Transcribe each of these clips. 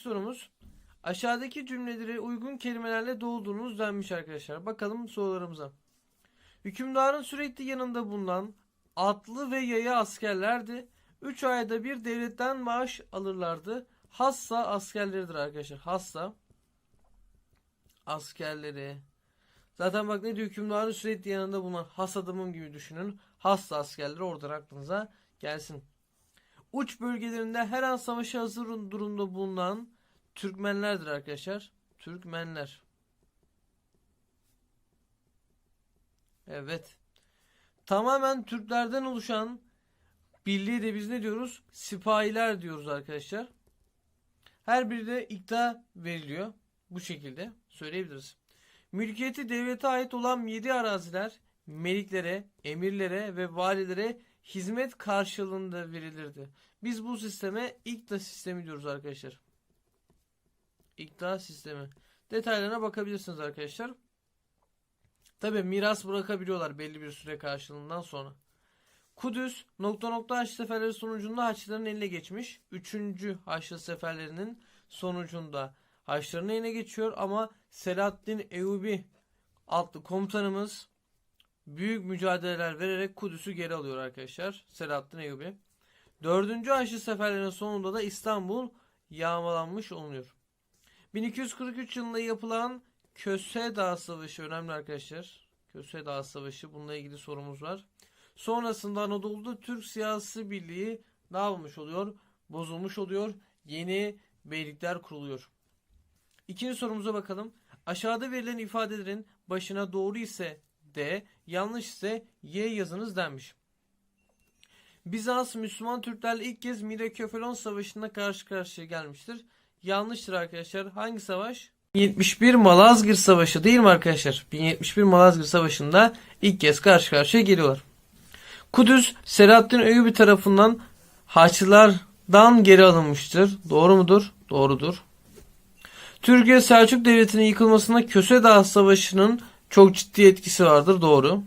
Sorumuz aşağıdaki cümleleri uygun kelimelerle doldurunuz denmiş arkadaşlar. Bakalım sorularımıza. Hükümdarın sürekli yanında bulunan atlı ve yaya askerlerdi. 3 ayda bir devletten maaş alırlardı. Hassa askerleridir arkadaşlar. Hassa askerleri. Zaten bak ne diyor hükümdarın sürekli yanında bulunan has adamım gibi düşünün. Hassa askerleri oradan aklınıza gelsin. Uç bölgelerinde her an savaşa hazır durumda bulunan Türkmenlerdir arkadaşlar. Türkmenler. Evet. Tamamen Türklerden oluşan birliği de biz ne diyoruz? Sipahiler diyoruz arkadaşlar. Her biri de ikta veriliyor. Bu şekilde söyleyebiliriz. Mülkiyeti devlete ait olan 7 araziler meliklere, emirlere ve valilere hizmet karşılığında verilirdi. Biz bu sisteme ikta sistemi diyoruz arkadaşlar. İkta sistemi. Detaylarına bakabilirsiniz arkadaşlar. Tabi miras bırakabiliyorlar belli bir süre karşılığından sonra. Kudüs nokta nokta Haç seferleri sonucunda Haçlıların eline geçmiş. Üçüncü Haçlı seferlerinin sonucunda Haçlıların eline geçiyor ama Selahaddin Eyyubi adlı komutanımız büyük mücadeleler vererek Kudüs'ü geri alıyor arkadaşlar. Selahaddin Eyyubi. Dördüncü Haçlı seferlerinin sonunda da İstanbul yağmalanmış oluyor. 1243 yılında yapılan Köse Dağı Savaşı önemli arkadaşlar. Köse Dağı Savaşı bununla ilgili sorumuz var. Sonrasında Anadolu'da Türk siyasi birliği ne yapmış oluyor? Bozulmuş oluyor. Yeni beylikler kuruluyor. İkinci sorumuza bakalım. Aşağıda verilen ifadelerin başına doğru ise D, yanlış ise Y yazınız denmiş. Bizans Müslüman Türklerle ilk kez Miraköfelon Savaşı'nda karşı karşıya gelmiştir. Yanlıştır arkadaşlar. Hangi savaş? 1071 Malazgirt Savaşı değil mi arkadaşlar? 1071 Malazgirt Savaşı'nda ilk kez karşı karşıya geliyorlar. Kudüs Selahaddin Eyyubi tarafından Haçlılardan geri alınmıştır. Doğru mudur? Doğrudur. Türkiye Selçuk Devleti'nin yıkılmasında Köse Dağı Savaşı'nın çok ciddi etkisi vardır. Doğru.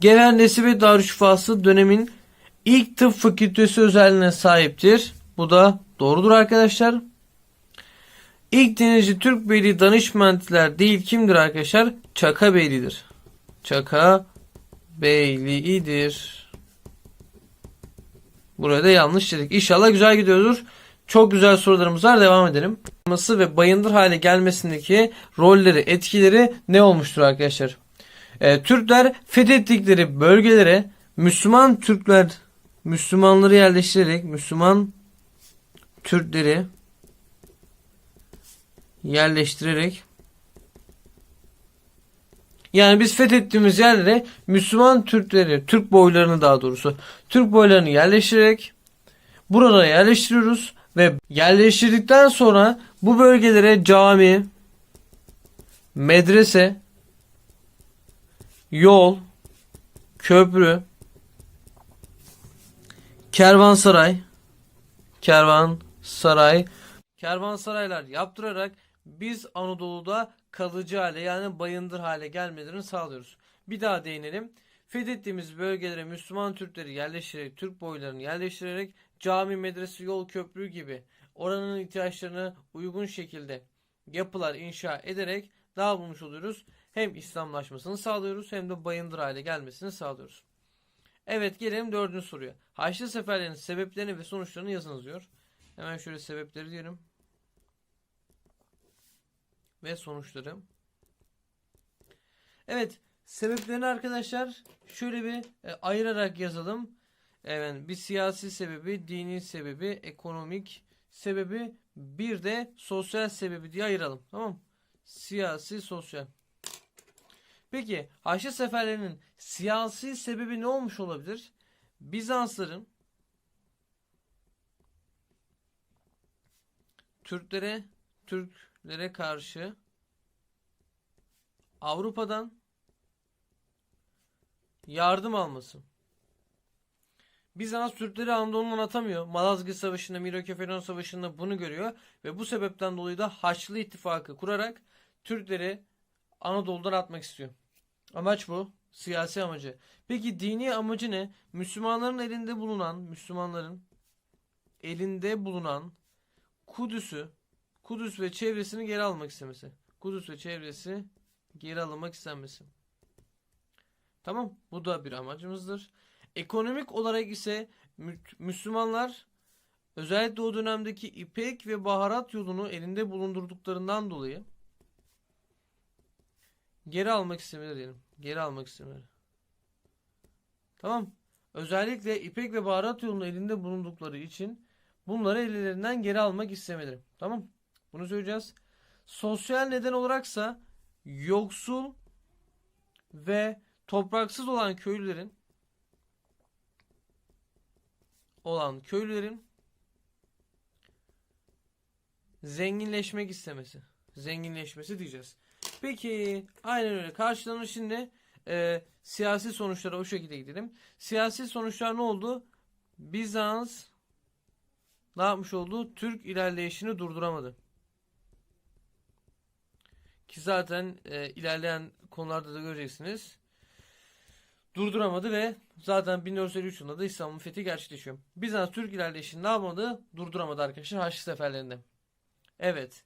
Genel Nesibe Darüşşafası dönemin ilk tıp fakültesi özelliğine sahiptir. Bu da doğrudur arkadaşlar. İlk denizci Türk Beyliği danışmantiler değil kimdir arkadaşlar? Çaka Beyliği'dir. Çaka Beyliği'dir. Burada yanlış dedik. İnşallah güzel gidiyordur. Çok güzel sorularımız var. Devam edelim. Ve bayındır hale gelmesindeki rolleri, etkileri ne olmuştur arkadaşlar? Ee, Türkler fethettikleri bölgelere Müslüman Türkler Müslümanları yerleştirerek Müslüman Türkleri yerleştirerek yani biz fethettiğimiz yerlere Müslüman Türkleri, Türk boylarını daha doğrusu Türk boylarını yerleştirerek burada yerleştiriyoruz ve yerleştirdikten sonra bu bölgelere cami, medrese, yol, köprü, kervansaray, kervansaray, kervansaraylar yaptırarak biz Anadolu'da kalıcı hale yani bayındır hale gelmelerini sağlıyoruz. Bir daha değinelim. Fethettiğimiz bölgelere Müslüman Türkleri yerleştirerek, Türk boylarını yerleştirerek cami, medrese, yol, köprü gibi oranın ihtiyaçlarını uygun şekilde yapılar inşa ederek daha bulmuş oluyoruz. Hem İslamlaşmasını sağlıyoruz hem de bayındır hale gelmesini sağlıyoruz. Evet gelelim dördüncü soruya. Haçlı seferlerinin sebeplerini ve sonuçlarını yazınız diyor. Hemen şöyle sebepleri diyelim. Ve sonuçları. Evet sebeplerini arkadaşlar şöyle bir e, ayırarak yazalım. Evet bir siyasi sebebi, dini sebebi, ekonomik sebebi bir de sosyal sebebi diye ayıralım. Tamam? Siyasi, sosyal. Peki Haçlı seferlerinin siyasi sebebi ne olmuş olabilir? Bizansların Türklere Türklere karşı Avrupa'dan yardım alması. Bizans Türkleri Anadolu'dan atamıyor. Malazgirt Savaşı'nda, Mirokefelon Savaşı'nda bunu görüyor ve bu sebepten dolayı da Haçlı ittifakı kurarak Türkleri Anadolu'dan atmak istiyor. Amaç bu. Siyasi amacı. Peki dini amacı ne? Müslümanların elinde bulunan, Müslümanların elinde bulunan Kudüs'ü Kudüs ve çevresini geri almak istemesi. Kudüs ve çevresi geri alınmak istenmesi. Tamam, bu da bir amacımızdır. Ekonomik olarak ise Mü- Müslümanlar özellikle o dönemdeki İpek ve baharat yolunu elinde bulundurduklarından dolayı geri almak istemeleri diyelim. Geri almak istemeleri. Tamam. Özellikle İpek ve baharat yolunu elinde bulundukları için bunları ellerinden geri almak istemeleri. Tamam. Bunu söyleyeceğiz. Sosyal neden olaraksa yoksul ve topraksız olan köylülerin olan köylülerin zenginleşmek istemesi. Zenginleşmesi diyeceğiz. Peki aynen öyle. Karşılanır şimdi e, siyasi sonuçlara o şekilde gidelim. Siyasi sonuçlar ne oldu? Bizans ne yapmış oldu? Türk ilerleyişini durduramadı. Ki zaten e, ilerleyen konularda da göreceksiniz. Durduramadı ve zaten 1453 yılında da İstanbul fethi gerçekleşiyor. Bizans Türk ilerleyişini ne yapmadı? Durduramadı arkadaşlar Haçlı seferlerinde. Evet.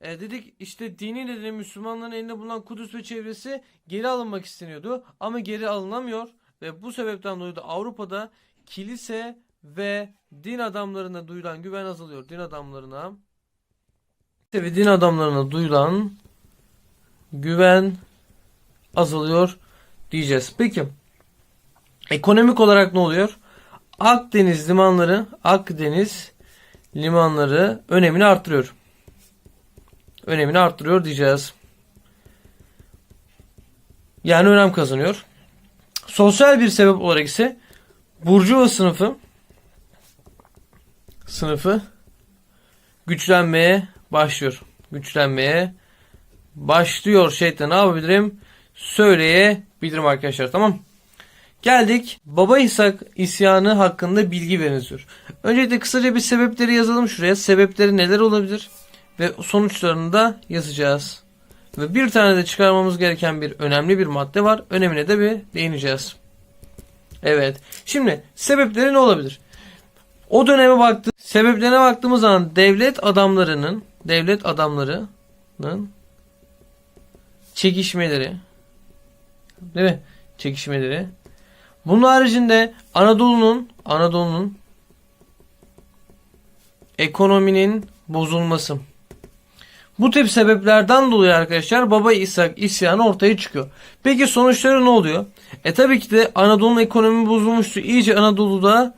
E, dedik işte dini nedeni Müslümanların elinde bulunan Kudüs ve çevresi geri alınmak isteniyordu. Ama geri alınamıyor. Ve bu sebepten dolayı da Avrupa'da kilise ve din adamlarına duyulan güven azalıyor. Din adamlarına ve din adamlarına duyulan güven azalıyor diyeceğiz. Peki ekonomik olarak ne oluyor? Akdeniz limanları Akdeniz limanları önemini arttırıyor. Önemini arttırıyor diyeceğiz. Yani önem kazanıyor. Sosyal bir sebep olarak ise Burjuva sınıfı sınıfı güçlenmeye başlıyor. Güçlenmeye başlıyor şeyde ne yapabilirim? Söyleyebilirim arkadaşlar tamam. Geldik Baba İshak isyanı hakkında bilgi veriniz Öncelikle kısaca bir sebepleri yazalım şuraya. Sebepleri neler olabilir? Ve sonuçlarını da yazacağız. Ve bir tane de çıkarmamız gereken bir önemli bir madde var. Önemine de bir değineceğiz. Evet. Şimdi sebepleri ne olabilir? O döneme baktı. Sebeplerine baktığımız zaman devlet adamlarının devlet adamlarının çekişmeleri değil mi? Çekişmeleri. Bunun haricinde Anadolu'nun Anadolu'nun ekonominin bozulması. Bu tip sebeplerden dolayı arkadaşlar Baba İshak isyanı ortaya çıkıyor. Peki sonuçları ne oluyor? E tabii ki de Anadolu'nun ekonomi bozulmuştu. İyice Anadolu'da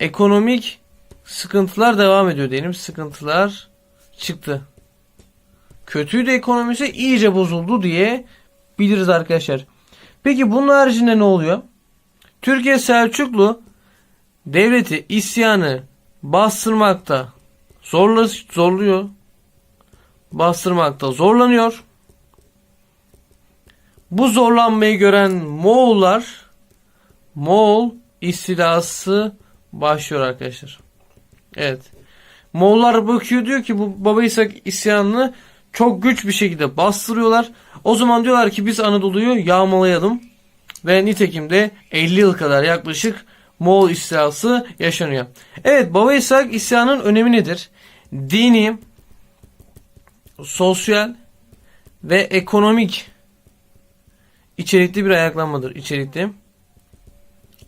ekonomik sıkıntılar devam ediyor diyelim. Sıkıntılar çıktı. Kötüydü ekonomisi iyice bozuldu diye biliriz arkadaşlar. Peki bunun haricinde ne oluyor? Türkiye Selçuklu devleti isyanı bastırmakta zorla, zorluyor. Bastırmakta zorlanıyor. Bu zorlanmayı gören Moğollar Moğol istilası başlıyor arkadaşlar. Evet. Moğollar bakıyor diyor ki bu Baba İshak isyanını çok güç bir şekilde bastırıyorlar. O zaman diyorlar ki biz Anadolu'yu yağmalayalım. Ve nitekim de 50 yıl kadar yaklaşık Moğol istilası yaşanıyor. Evet Baba İshak isyanın önemi nedir? Dini, sosyal ve ekonomik içerikli bir ayaklanmadır. İçerikli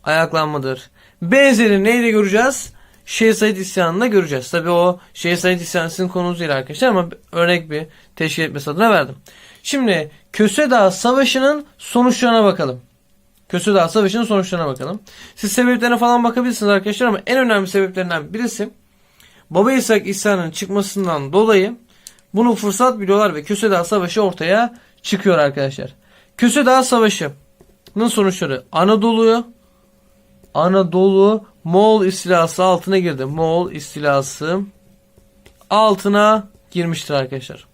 ayaklanmadır. Benzeri neyle göreceğiz? Şeyh Said isyanında göreceğiz. Tabi o Şeyh Said isyanı sizin konunuz değil arkadaşlar ama örnek bir teşkil etmesi adına verdim. Şimdi Köse Dağı Savaşı'nın sonuçlarına bakalım. Köse Dağı Savaşı'nın sonuçlarına bakalım. Siz sebeplerine falan bakabilirsiniz arkadaşlar ama en önemli sebeplerinden birisi Baba İshak isyanının çıkmasından dolayı bunu fırsat biliyorlar ve Köse Dağı Savaşı ortaya çıkıyor arkadaşlar. Köse Dağı Savaşı'nın sonuçları Anadolu'yu Anadolu Moğol istilası altına girdi. Moğol istilası altına girmiştir arkadaşlar.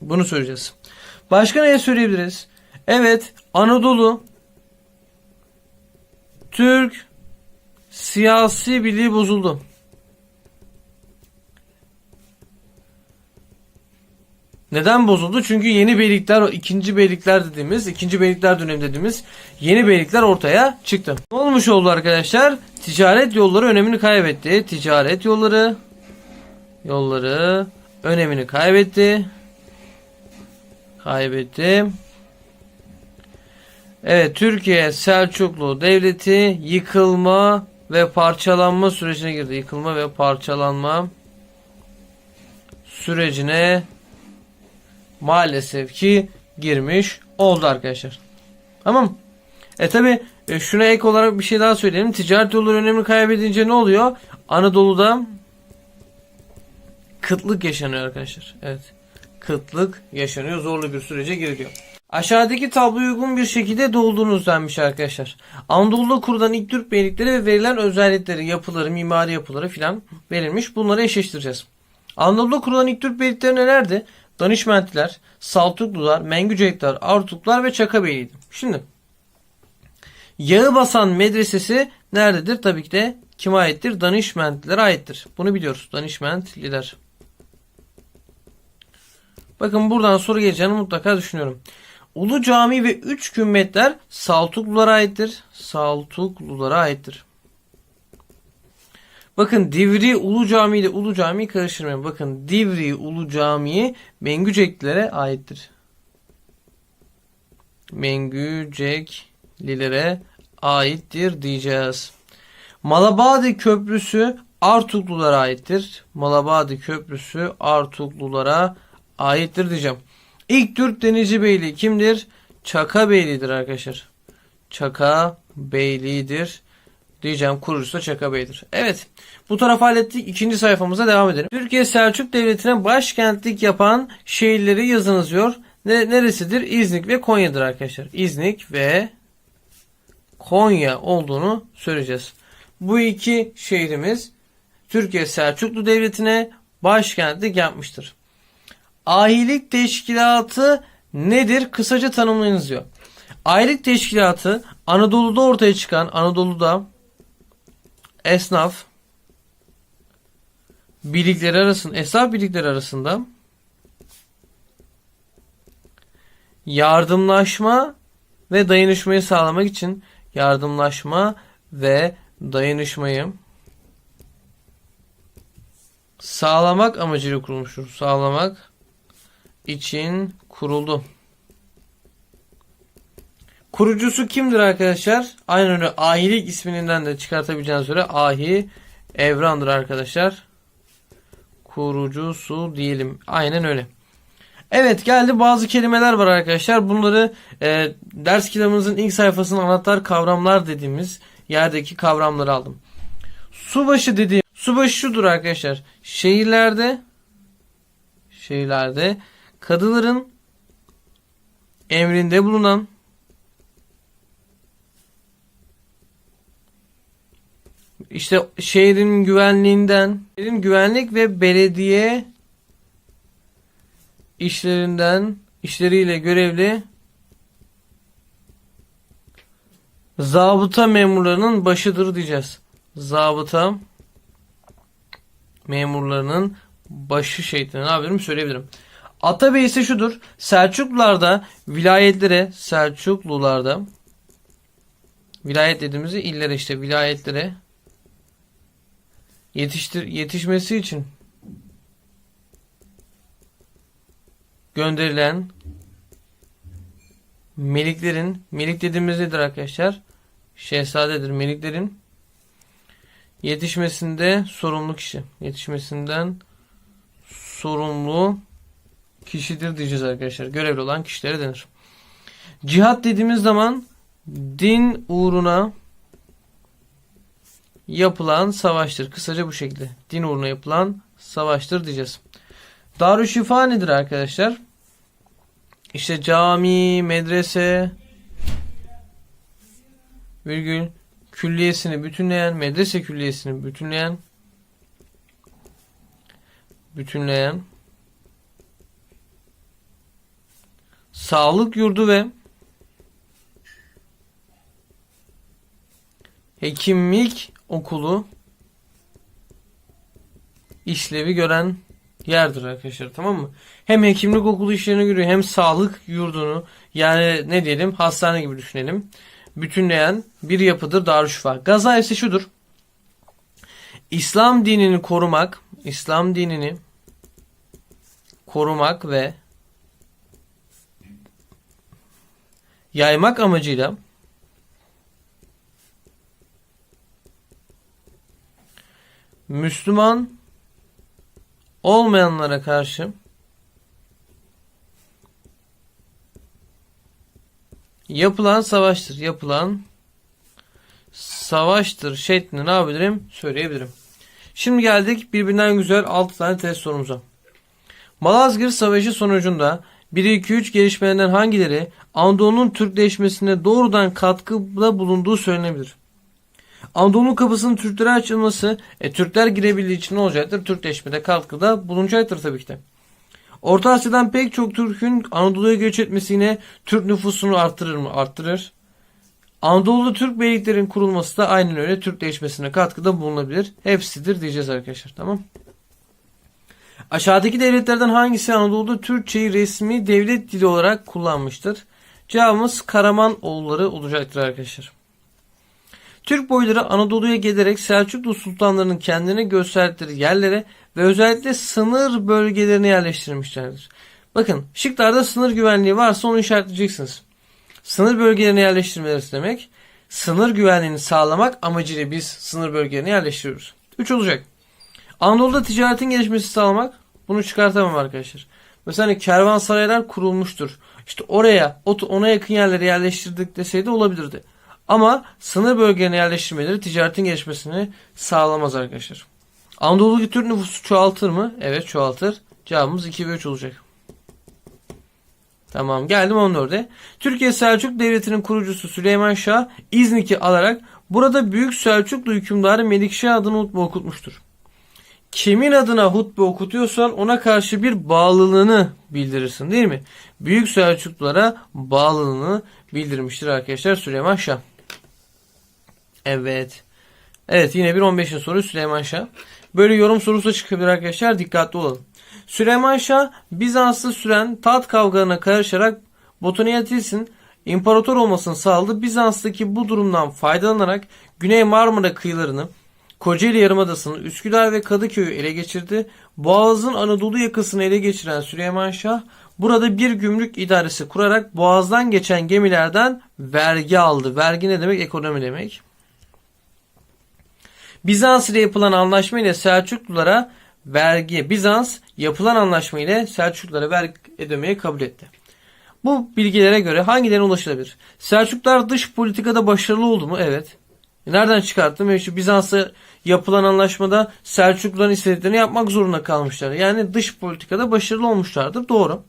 Bunu söyleyeceğiz. Başka ne söyleyebiliriz? Evet Anadolu Türk siyasi birliği bozuldu. Neden bozuldu? Çünkü yeni beylikler, ikinci beylikler dediğimiz, ikinci beylikler dönemi dediğimiz yeni beylikler ortaya çıktı. Ne olmuş oldu arkadaşlar? Ticaret yolları önemini kaybetti. Ticaret yolları yolları önemini kaybetti. Kaybetti. Evet, Türkiye Selçuklu Devleti yıkılma ve parçalanma sürecine girdi. Yıkılma ve parçalanma sürecine maalesef ki girmiş oldu arkadaşlar. Tamam. E tabi şuna ek olarak bir şey daha söyleyelim. Ticaret yolları önemini kaybedince ne oluyor? Anadolu'da kıtlık yaşanıyor arkadaşlar. Evet. Kıtlık yaşanıyor. Zorlu bir sürece giriliyor. Aşağıdaki tabloya uygun bir şekilde doldurunuz denmiş arkadaşlar. Anadolu'da kurulan ilk Türk beylikleri ve verilen özellikleri, yapıları, mimari yapıları filan verilmiş. Bunları eşleştireceğiz. Anadolu'da kurulan ilk Türk beylikleri nelerdi? Danışmentliler, Saltuklular, Mengücekler, Artuklar ve Çakabeyli'ydi. Şimdi Yağı basan medresesi nerededir? Tabii ki de kime aittir? Danışmentlilere aittir. Bunu biliyoruz. Danışmentliler. Bakın buradan soru geleceğini mutlaka düşünüyorum. Ulu Cami ve üç kümmetler Saltuklulara aittir. Saltuklulara aittir. Bakın Divri Ulu Cami ile Ulu Cami'yi karıştırmayın. Bakın Divri Ulu Camii Mengüceklilere aittir. Mengüceklilere aittir diyeceğiz. Malabadi Köprüsü Artuklulara aittir. Malabadi Köprüsü Artuklulara aittir diyeceğim. İlk Türk denizci beyliği kimdir? Çaka Beyliği'dir arkadaşlar. Çaka Beyliği'dir diyeceğim. Kurucusu da Çaka Bey'dir. Evet. Bu taraf hallettik. İkinci sayfamıza devam edelim. Türkiye Selçuk Devleti'ne başkentlik yapan şehirleri yazınız diyor. Ne, neresidir? İznik ve Konya'dır arkadaşlar. İznik ve Konya olduğunu söyleyeceğiz. Bu iki şehrimiz Türkiye Selçuklu Devleti'ne başkentlik yapmıştır. Ahilik teşkilatı nedir? Kısaca tanımlayınız diyor. Ahilik teşkilatı Anadolu'da ortaya çıkan Anadolu'da esnaf birlikleri arasında esnaf birlikleri arasında yardımlaşma ve dayanışmayı sağlamak için yardımlaşma ve dayanışmayı sağlamak amacıyla kurulmuştur. Sağlamak için kuruldu. Kurucusu kimdir arkadaşlar? Aynen öyle ahilik isminden de çıkartabileceğiniz üzere ahi evrandır arkadaşlar. Kurucusu diyelim. Aynen öyle. Evet geldi bazı kelimeler var arkadaşlar. Bunları e, ders kitabımızın ilk sayfasının anahtar kavramlar dediğimiz yerdeki kavramları aldım. Subaşı dediğim subaşı şudur arkadaşlar. Şehirlerde şehirlerde kadıların emrinde bulunan işte şehrin güvenliğinden, şehrin güvenlik ve belediye işlerinden, işleriyle görevli zabıta memurlarının başıdır diyeceğiz. Zabıta memurlarının başı şeklinde ne yapıyorum söyleyebilirim. Atabey ise şudur. Selçuklularda vilayetlere, Selçuklularda vilayet dediğimizde illere işte vilayetlere yetiştir yetişmesi için gönderilen meliklerin melik dediğimiz nedir arkadaşlar? Şehzadedir. Meliklerin yetişmesinde sorumlu kişi. Yetişmesinden sorumlu kişidir diyeceğiz arkadaşlar. Görevli olan kişilere denir. Cihat dediğimiz zaman din uğruna yapılan savaştır. Kısaca bu şekilde. Din uğruna yapılan savaştır diyeceğiz. Darüşşifa nedir arkadaşlar? İşte cami, medrese, virgül, külliyesini bütünleyen, medrese külliyesini bütünleyen, bütünleyen, sağlık yurdu ve hekimlik okulu işlevi gören yerdir arkadaşlar tamam mı? Hem hekimlik okulu işlerini görüyor hem sağlık yurdunu yani ne diyelim hastane gibi düşünelim. Bütünleyen bir yapıdır Darüşşafa. Gaza ise şudur. İslam dinini korumak, İslam dinini korumak ve yaymak amacıyla Müslüman olmayanlara karşı yapılan savaştır. Yapılan savaştır şeklinde ne yapabilirim? Söyleyebilirim. Şimdi geldik birbirinden güzel 6 tane test sorumuza. Malazgirt Savaşı sonucunda 1-2-3 gelişmelerinden hangileri Anadolu'nun Türkleşmesine doğrudan katkıda bulunduğu söylenebilir? Anadolu kapısının Türklere açılması, e, Türkler girebildiği için ne olacaktır? Türkleşmede katkıda bulunacaktır tabii ki de. Orta Asya'dan pek çok Türk'ün Anadolu'ya göç etmesi yine Türk nüfusunu arttırır mı? Arttırır. Anadolu'da Türk beyliklerin kurulması da aynen öyle Türkleşmesine katkıda bulunabilir. Hepsidir diyeceğiz arkadaşlar. Tamam. Aşağıdaki devletlerden hangisi Anadolu'da Türkçeyi resmi devlet dili olarak kullanmıştır? Cevabımız Karaman oğulları olacaktır arkadaşlar. Türk boyları Anadolu'ya gelerek Selçuklu sultanlarının kendine gösterdikleri yerlere ve özellikle sınır bölgelerine yerleştirilmişlerdir. Bakın şıklarda sınır güvenliği varsa onu işaretleyeceksiniz. Sınır bölgelerine yerleştirmeleri demek sınır güvenliğini sağlamak amacıyla biz sınır bölgelerine yerleştiriyoruz. 3 olacak. Anadolu'da ticaretin gelişmesi sağlamak bunu çıkartamam arkadaşlar. Mesela hani kervansaraylar kurulmuştur. İşte oraya ona yakın yerlere yerleştirdik deseydi olabilirdi. Ama sınır bölgelerine yerleştirmeleri ticaretin gelişmesini sağlamaz arkadaşlar. Anadolu'daki Türk nüfusu çoğaltır mı? Evet çoğaltır. Cevabımız 2 ve 3 olacak. Tamam geldim 14'e. Türkiye Selçuk Devleti'nin kurucusu Süleyman Şah İznik'i alarak burada Büyük Selçuklu hükümdarı Melikşah adını okutmuştur. Kimin adına hutbe okutuyorsan ona karşı bir bağlılığını bildirirsin değil mi? Büyük Selçuklulara bağlılığını bildirmiştir arkadaşlar Süleyman Şah. Evet. Evet yine bir 15. soru Süleyman Şah. Böyle yorum sorusu çıkabilir arkadaşlar. Dikkatli olalım. Süleyman Şah Bizans'ta süren tat kavgalarına karışarak Botaniyatis'in imparator olmasını sağladı. Bizans'taki bu durumdan faydalanarak Güney Marmara kıyılarını Kocaeli Yarımadası'nı Üsküdar ve Kadıköy'ü ele geçirdi. Boğaz'ın Anadolu yakasını ele geçiren Süleyman Şah burada bir gümrük idaresi kurarak Boğaz'dan geçen gemilerden vergi aldı. Vergi ne demek? Ekonomi demek. Bizans ile yapılan anlaşma ile Selçuklulara vergi Bizans yapılan anlaşma ile Selçuklulara vergi ödemeyi kabul etti. Bu bilgilere göre hangilerine ulaşılabilir? Selçuklular dış politikada başarılı oldu mu? Evet. Nereden çıkarttım? E şu Bizans'a yapılan anlaşmada Selçukluların istediklerini yapmak zorunda kalmışlar. Yani dış politikada başarılı olmuşlardır. Doğru.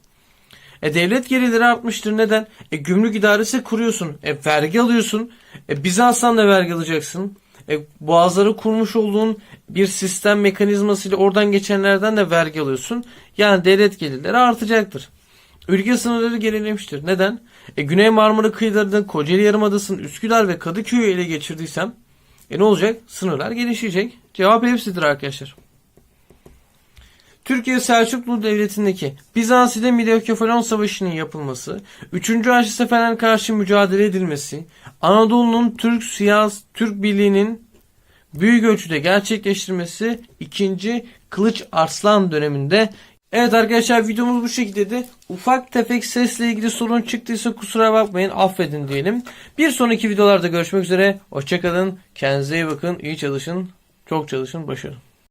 E devlet gelirleri artmıştır. Neden? E gümrük idaresi kuruyorsun. E vergi alıyorsun. E Bizans'tan da vergi alacaksın. E, boğazları kurmuş olduğun bir sistem mekanizmasıyla oradan geçenlerden de vergi alıyorsun. Yani devlet gelirleri artacaktır. Ülke sınırları gerilemiştir. Neden? E, Güney Marmara kıyılarında Kocaeli Yarımadası'nın Üsküdar ve Kadıköy'ü ele geçirdiysem e ne olacak? Sınırlar gelişecek. Cevap hepsidir arkadaşlar. Türkiye Selçuklu Devleti'ndeki Bizans ile Midyokefalon Savaşı'nın yapılması, 3. Haçlı Seferler'e karşı mücadele edilmesi, Anadolu'nun Türk siyasi Türk Birliği'nin büyük ölçüde gerçekleştirmesi 2. Kılıç Arslan döneminde Evet arkadaşlar videomuz bu şekildeydi. Ufak tefek sesle ilgili sorun çıktıysa kusura bakmayın affedin diyelim. Bir sonraki videolarda görüşmek üzere. Hoşçakalın. Kendinize iyi bakın. iyi çalışın. Çok çalışın. Başarın.